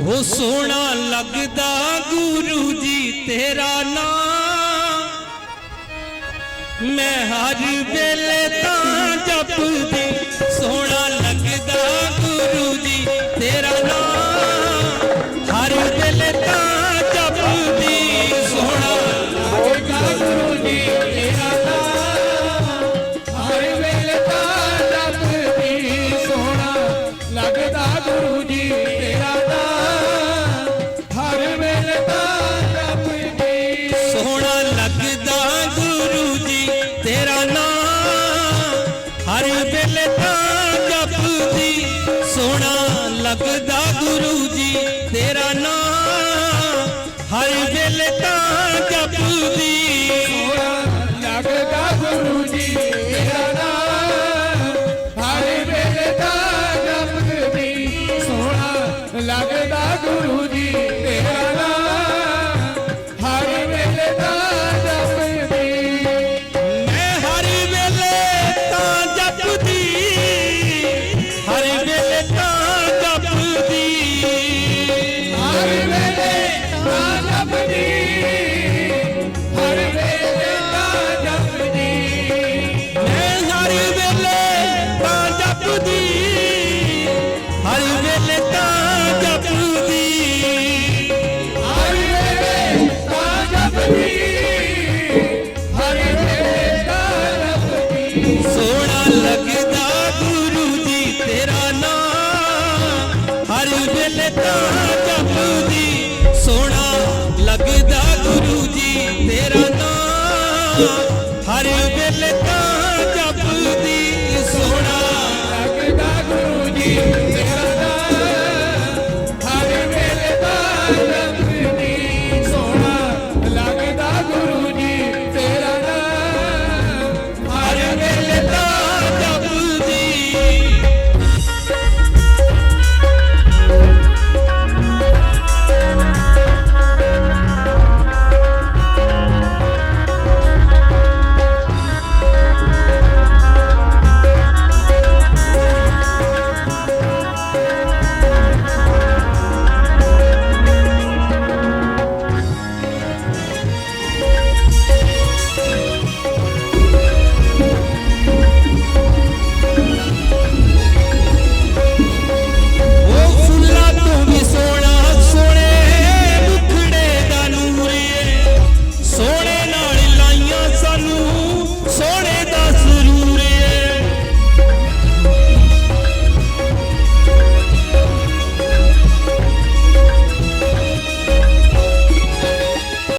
ਉਹ ਸੋਹਣਾ ਲੱਗਦਾ ਗੁਰੂ ਜੀ ਤੇਰਾ ਨਾਮ। ਮੈਂ ਹਰ ਵੇਲੇ ਤਾਂ ਜਪਦੀ ਵੇਲੇ ਤਾਂ ਜਪਦੀ ਸੋਹਣਾ ਲੱਗਦਾ ਗੁਰੂ ਜੀ, ਤੇਰਾ ਨਾਮ। ਹਰ ਵੇਲੇ ਤਾਂ ਜਪਦੀ ਸੋਹਣਾ ਲੱਗਦਾ ਸੋਹਣਾ ਲੱਗਦਾ ਗੁਰੂ ਜੀ, ਤੇਰਾ ਨਾਮ ਹਰ ਵੇਲੇ ਤਾਂ ਜਪਦੀ ਸੋਹਣਾ ਲੱਗਦਾ ਗੁਰੂ ਜੀ, ਤੇਰਾ ਨਾਮ ਹਰਿ ਵੇਲੇ ਤਾਂ